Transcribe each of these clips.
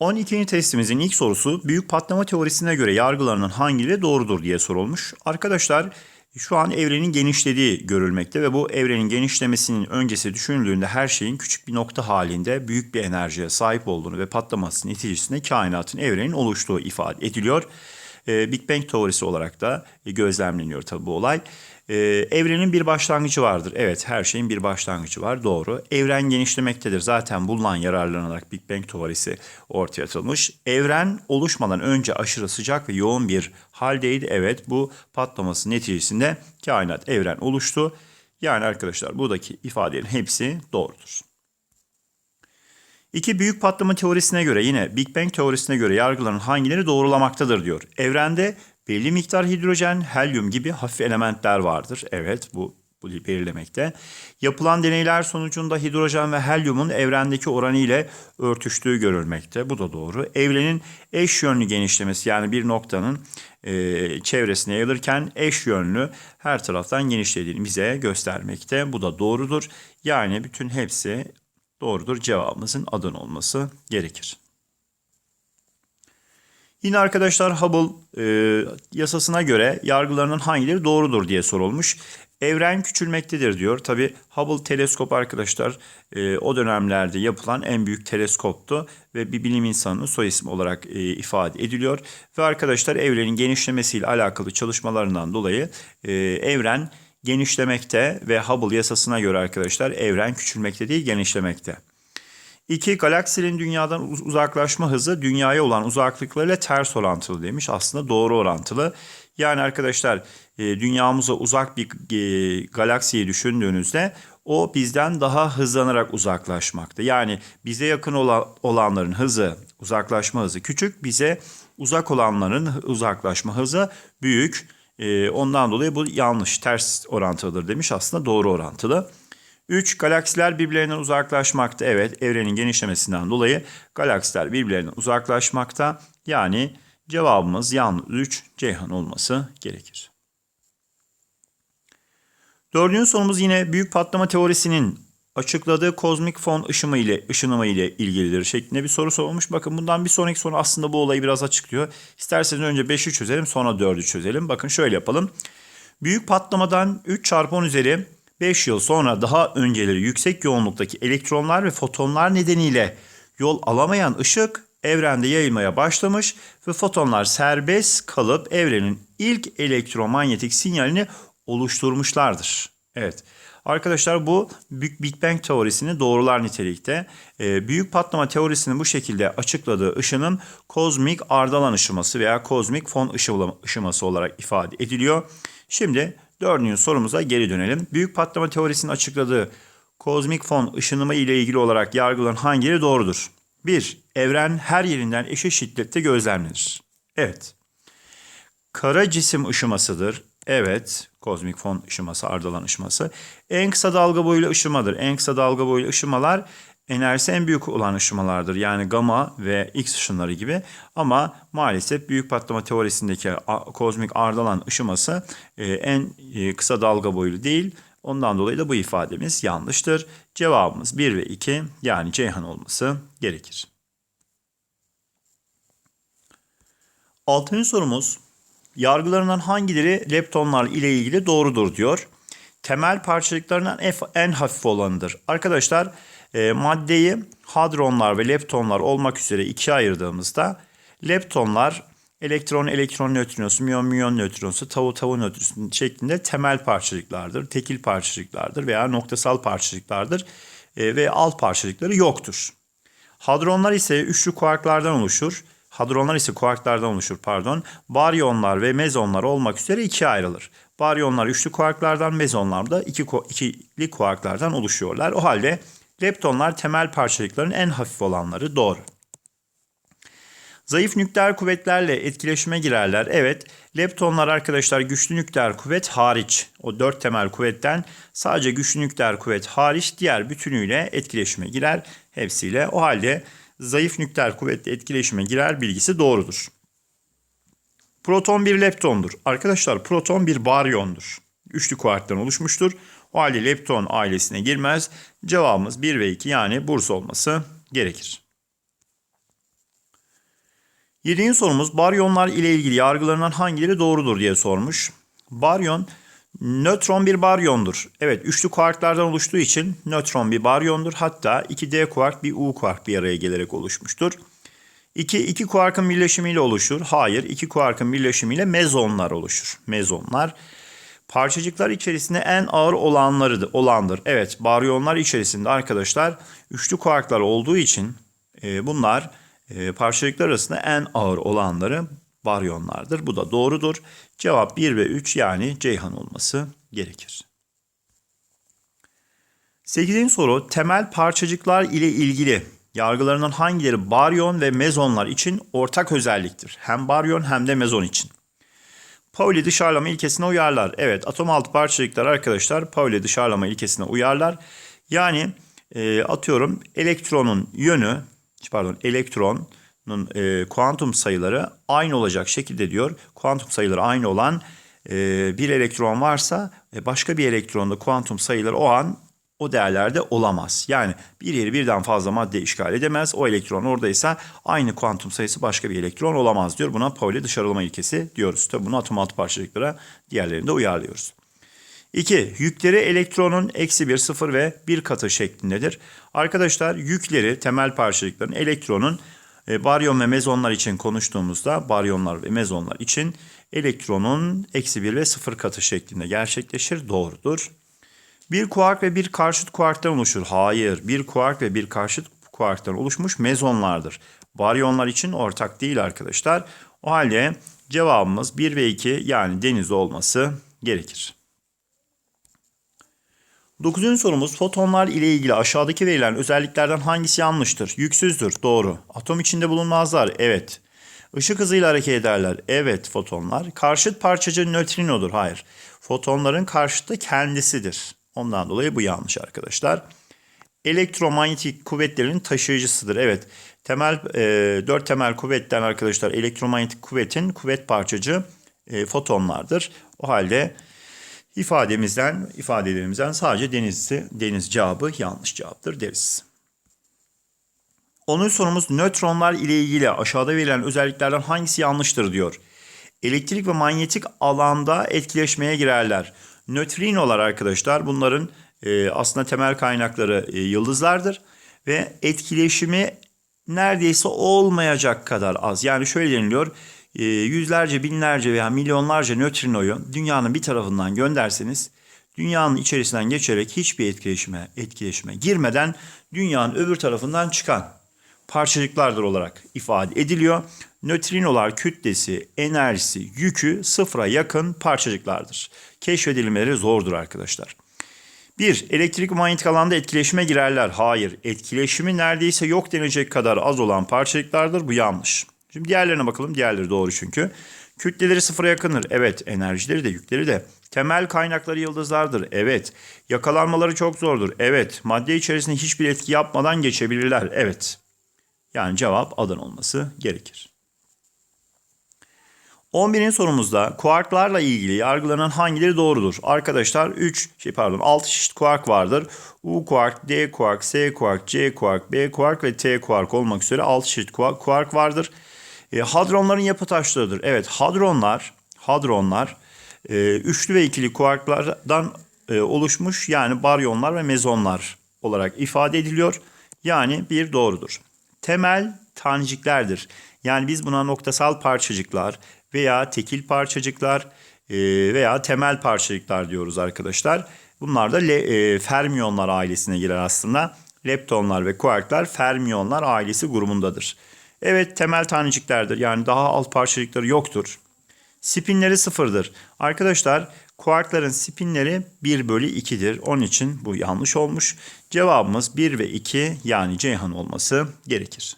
12. testimizin ilk sorusu büyük patlama teorisine göre yargılarının hangileri doğrudur diye sorulmuş. Arkadaşlar şu an evrenin genişlediği görülmekte ve bu evrenin genişlemesinin öncesi düşünüldüğünde her şeyin küçük bir nokta halinde büyük bir enerjiye sahip olduğunu ve patlaması neticesinde kainatın evrenin oluştuğu ifade ediliyor. Ee, Big Bang teorisi olarak da gözlemleniyor tabi bu olay. Ee, evrenin bir başlangıcı vardır. Evet her şeyin bir başlangıcı var doğru. Evren genişlemektedir. Zaten bundan yararlanarak Big Bang teorisi ortaya atılmış. Evren oluşmadan önce aşırı sıcak ve yoğun bir haldeydi. Evet bu patlaması neticesinde kainat evren oluştu. Yani arkadaşlar buradaki ifadelerin hepsi doğrudur. İki büyük patlama teorisine göre yine Big Bang teorisine göre yargıların hangileri doğrulamaktadır diyor. Evrende belli miktar hidrojen, helyum gibi hafif elementler vardır. Evet bu, bu belirlemekte. Yapılan deneyler sonucunda hidrojen ve helyumun evrendeki oranı ile örtüştüğü görülmekte. Bu da doğru. Evrenin eş yönlü genişlemesi yani bir noktanın e, çevresine yayılırken eş yönlü her taraftan genişlediğini bize göstermekte. Bu da doğrudur. Yani bütün hepsi doğrudur. Cevabımızın adın olması gerekir. Yine arkadaşlar Hubble e, yasasına göre yargılarının hangileri doğrudur diye sorulmuş. Evren küçülmektedir diyor. Tabi Hubble teleskop arkadaşlar e, o dönemlerde yapılan en büyük teleskoptu ve bir bilim insanının soy ismi olarak e, ifade ediliyor. Ve arkadaşlar evrenin genişlemesiyle alakalı çalışmalarından dolayı e, evren genişlemekte ve Hubble yasasına göre arkadaşlar evren küçülmekte değil genişlemekte. İki galaksinin dünyadan uzaklaşma hızı dünyaya olan uzaklıklarıyla ters orantılı demiş. Aslında doğru orantılı. Yani arkadaşlar e, dünyamıza uzak bir e, galaksiyi düşündüğünüzde o bizden daha hızlanarak uzaklaşmakta. Yani bize yakın olanların hızı, uzaklaşma hızı küçük, bize uzak olanların uzaklaşma hızı büyük. E, ondan dolayı bu yanlış, ters orantılıdır demiş. Aslında doğru orantılı. 3. Galaksiler birbirlerinden uzaklaşmakta. Evet, evrenin genişlemesinden dolayı galaksiler birbirlerinden uzaklaşmakta. Yani cevabımız yalnız 3 Ceyhan olması gerekir. Dördüncü sorumuz yine büyük patlama teorisinin açıkladığı kozmik fon ışımı ile ışınımı ile ilgilidir şeklinde bir soru sorulmuş. Bakın bundan bir sonraki soru aslında bu olayı biraz açıklıyor. İsterseniz önce 5'i çözelim sonra 4'ü çözelim. Bakın şöyle yapalım. Büyük patlamadan 3 çarpı 10 üzeri 5 yıl sonra daha önceleri yüksek yoğunluktaki elektronlar ve fotonlar nedeniyle yol alamayan ışık evrende yayılmaya başlamış ve fotonlar serbest kalıp evrenin ilk elektromanyetik sinyalini oluşturmuşlardır. Evet. Arkadaşlar bu Big Bang teorisini doğrular nitelikte. Ee, büyük patlama teorisinin bu şekilde açıkladığı ışının kozmik ardalan ışıması veya kozmik fon ışıması olarak ifade ediliyor. Şimdi Dördüncü sorumuza geri dönelim. Büyük patlama teorisinin açıkladığı kozmik fon ışınımı ile ilgili olarak yargılanan hangileri doğrudur? 1. Evren her yerinden eşit şiddette gözlemlenir. Evet. Kara cisim ışımasıdır. Evet. Kozmik fon ışıması, ardalan ışıması. En kısa dalga boyuyla ışımadır. En kısa dalga boyuyla ışımalar enerjisi en büyük olan ışımalardır. Yani gamma ve X ışınları gibi. Ama maalesef büyük patlama teorisindeki kozmik ardalan ışıması e, en e, kısa dalga boylu değil. Ondan dolayı da bu ifademiz yanlıştır. Cevabımız 1 ve 2 yani Ceyhan olması gerekir. Altıncı sorumuz yargılarından hangileri leptonlar ile ilgili doğrudur diyor. Temel parçacıklarından en hafif olanıdır. Arkadaşlar e, maddeyi hadronlar ve leptonlar olmak üzere ikiye ayırdığımızda leptonlar elektron, elektron nötrinosu, miyon, miyon nötrinosu, tavu, tavu nötrinosu şeklinde temel parçacıklardır, tekil parçacıklardır veya noktasal parçacıklardır e, ve alt parçacıkları yoktur. Hadronlar ise üçlü kuarklardan oluşur. Hadronlar ise kuarklardan oluşur pardon. Baryonlar ve mezonlar olmak üzere ikiye ayrılır. Baryonlar üçlü kuarklardan, mezonlar da iki, ikili kuarklardan oluşuyorlar. O halde Leptonlar temel parçacıkların en hafif olanları doğru. Zayıf nükleer kuvvetlerle etkileşime girerler. Evet, leptonlar arkadaşlar güçlü nükleer kuvvet hariç, o dört temel kuvvetten sadece güçlü nükleer kuvvet hariç diğer bütünüyle etkileşime girer hepsiyle. O halde zayıf nükleer kuvvetle etkileşime girer bilgisi doğrudur. Proton bir leptondur. Arkadaşlar proton bir baryondur. Üçlü kuarktan oluşmuştur. O halde lepton ailesine girmez. Cevabımız 1 ve 2 yani Burs olması gerekir. Yedinci sorumuz baryonlar ile ilgili yargılarından hangileri doğrudur diye sormuş. Baryon nötron bir baryondur. Evet üçlü kuarklardan oluştuğu için nötron bir baryondur. Hatta 2D kuark bir U kuark bir araya gelerek oluşmuştur. 2 iki kuarkın birleşimiyle oluşur. Hayır, iki kuarkın birleşimiyle mezonlar oluşur. Mezonlar parçacıklar içerisinde en ağır olanları olandır. Evet, baryonlar içerisinde arkadaşlar üçlü kuarklar olduğu için e, bunlar e, parçacıklar arasında en ağır olanları baryonlardır. Bu da doğrudur. Cevap 1 ve 3 yani Ceyhan olması gerekir. 8. soru temel parçacıklar ile ilgili yargılarından hangileri baryon ve mezonlar için ortak özelliktir? Hem baryon hem de mezon için. Pauli dışarılama ilkesine uyarlar. Evet atom altı parçacıklar arkadaşlar Pauli dışarılama ilkesine uyarlar. Yani e, atıyorum elektronun yönü pardon elektronun e, kuantum sayıları aynı olacak şekilde diyor. Kuantum sayıları aynı olan e, bir elektron varsa e, başka bir elektronda kuantum sayıları o an o değerlerde olamaz. Yani bir yeri birden fazla madde işgal edemez. O elektron oradaysa aynı kuantum sayısı başka bir elektron olamaz diyor. Buna Pauli dışarılama ilkesi diyoruz. Tabi bunu atom altı parçacıklara diğerlerinde uyarlıyoruz. 2. Yükleri elektronun eksi 1, 0 ve 1 katı şeklindedir. Arkadaşlar yükleri temel parçacıkların elektronun e, baryon ve mezonlar için konuştuğumuzda baryonlar ve mezonlar için elektronun eksi 1 ve 0 katı şeklinde gerçekleşir. Doğrudur. Bir kuark ve bir karşıt kuarktan oluşur. Hayır, bir kuark ve bir karşıt kuarktan oluşmuş mezonlardır. Baryonlar için ortak değil arkadaşlar. O halde cevabımız 1 ve 2 yani deniz olması gerekir. Dokuzuncu sorumuz fotonlar ile ilgili aşağıdaki verilen özelliklerden hangisi yanlıştır? Yüksüzdür. Doğru. Atom içinde bulunmazlar. Evet. Işık hızıyla hareket ederler. Evet fotonlar. Karşıt parçacığı nötrinodur. Hayır. Fotonların karşıtı kendisidir. Ondan dolayı bu yanlış arkadaşlar. Elektromanyetik kuvvetlerin taşıyıcısıdır. Evet. Temel e, dört temel kuvvetten arkadaşlar elektromanyetik kuvvetin kuvvet parçacığı e, fotonlardır. O halde ifademizden, ifadelerimizden sadece denizsi, deniz cevabı yanlış cevaptır deriz. Onun sorumuz nötronlar ile ilgili aşağıda verilen özelliklerden hangisi yanlıştır diyor. Elektrik ve manyetik alanda etkileşmeye girerler. Nötrinolar arkadaşlar bunların e, aslında temel kaynakları e, yıldızlardır ve etkileşimi neredeyse olmayacak kadar az. Yani şöyle deniliyor e, yüzlerce, binlerce veya milyonlarca nötrinoyu dünyanın bir tarafından gönderseniz dünyanın içerisinden geçerek hiçbir etkileşime, etkileşime girmeden dünyanın öbür tarafından çıkan parçacıklardır olarak ifade ediliyor. Nötrinolar kütlesi, enerjisi, yükü sıfıra yakın parçacıklardır. Keşfedilmeleri zordur arkadaşlar. 1. Elektrik manyetik alanda etkileşime girerler. Hayır. Etkileşimi neredeyse yok denecek kadar az olan parçacıklardır. Bu yanlış. Şimdi diğerlerine bakalım. Diğerleri doğru çünkü. Kütleleri sıfıra yakındır. Evet. Enerjileri de yükleri de. Temel kaynakları yıldızlardır. Evet. Yakalanmaları çok zordur. Evet. Madde içerisinde hiçbir etki yapmadan geçebilirler. Evet. Yani cevap adan olması gerekir. 11. sorumuzda kuarklarla ilgili yargılanan hangileri doğrudur? Arkadaşlar 3 şey pardon 6 çeşit kuark vardır. U kuark, D kuark, S kuark, C kuark, B kuark ve T kuark olmak üzere 6 çeşit kuark vardır. E, hadronların yapı taşlarıdır. Evet hadronlar hadronlar e, üçlü ve ikili kuarklardan e, oluşmuş yani baryonlar ve mezonlar olarak ifade ediliyor. Yani bir doğrudur. Temel taneciklerdir. Yani biz buna noktasal parçacıklar veya tekil parçacıklar e, veya temel parçacıklar diyoruz arkadaşlar. Bunlar da e, fermiyonlar ailesine girer aslında. Leptonlar ve kuarklar fermiyonlar ailesi grubundadır. Evet temel taneciklerdir. Yani daha alt parçacıkları yoktur. Spinleri sıfırdır. Arkadaşlar kuarkların spinleri 1 bölü 2'dir. Onun için bu yanlış olmuş. Cevabımız 1 ve 2 yani Ceyhan olması gerekir.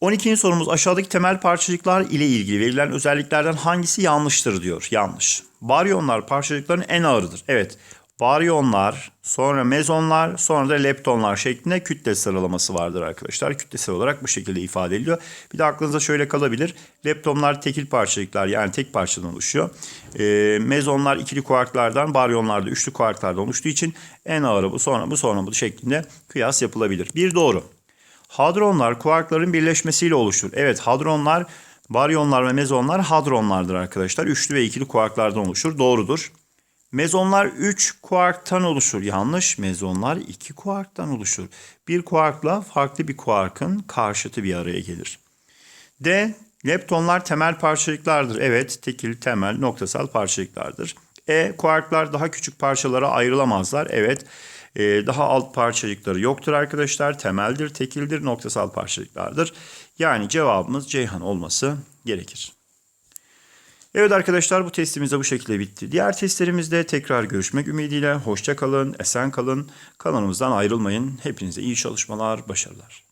12. sorumuz aşağıdaki temel parçacıklar ile ilgili verilen özelliklerden hangisi yanlıştır diyor. Yanlış. Baryonlar parçacıkların en ağırıdır. Evet. Baryonlar, sonra mezonlar, sonra da leptonlar şeklinde kütle sıralaması vardır arkadaşlar. Kütlesel olarak bu şekilde ifade ediliyor. Bir de aklınıza şöyle kalabilir. Leptonlar tekil parçacıklar yani tek parçadan oluşuyor. E, mezonlar ikili kuarklardan, baryonlar da üçlü kuarklardan oluştuğu için en ağırı bu sonra bu sonra bu şeklinde kıyas yapılabilir. Bir doğru. Hadronlar kuarkların birleşmesiyle oluşur. Evet hadronlar baryonlar ve mezonlar hadronlardır arkadaşlar. Üçlü ve ikili kuarklardan oluşur. Doğrudur. Mezonlar 3 kuarktan oluşur. Yanlış. Mezonlar 2 kuarktan oluşur. Bir kuarkla farklı bir kuarkın karşıtı bir araya gelir. D. Leptonlar temel parçacıklardır. Evet, tekil, temel, noktasal parçacıklardır. E. Kuarklar daha küçük parçalara ayrılamazlar. Evet, e, daha alt parçacıkları yoktur arkadaşlar. Temeldir, tekildir, noktasal parçacıklardır. Yani cevabımız Ceyhan olması gerekir. Evet arkadaşlar bu testimiz de bu şekilde bitti. Diğer testlerimizde tekrar görüşmek ümidiyle. Hoşça kalın, esen kalın. Kanalımızdan ayrılmayın. Hepinize iyi çalışmalar, başarılar.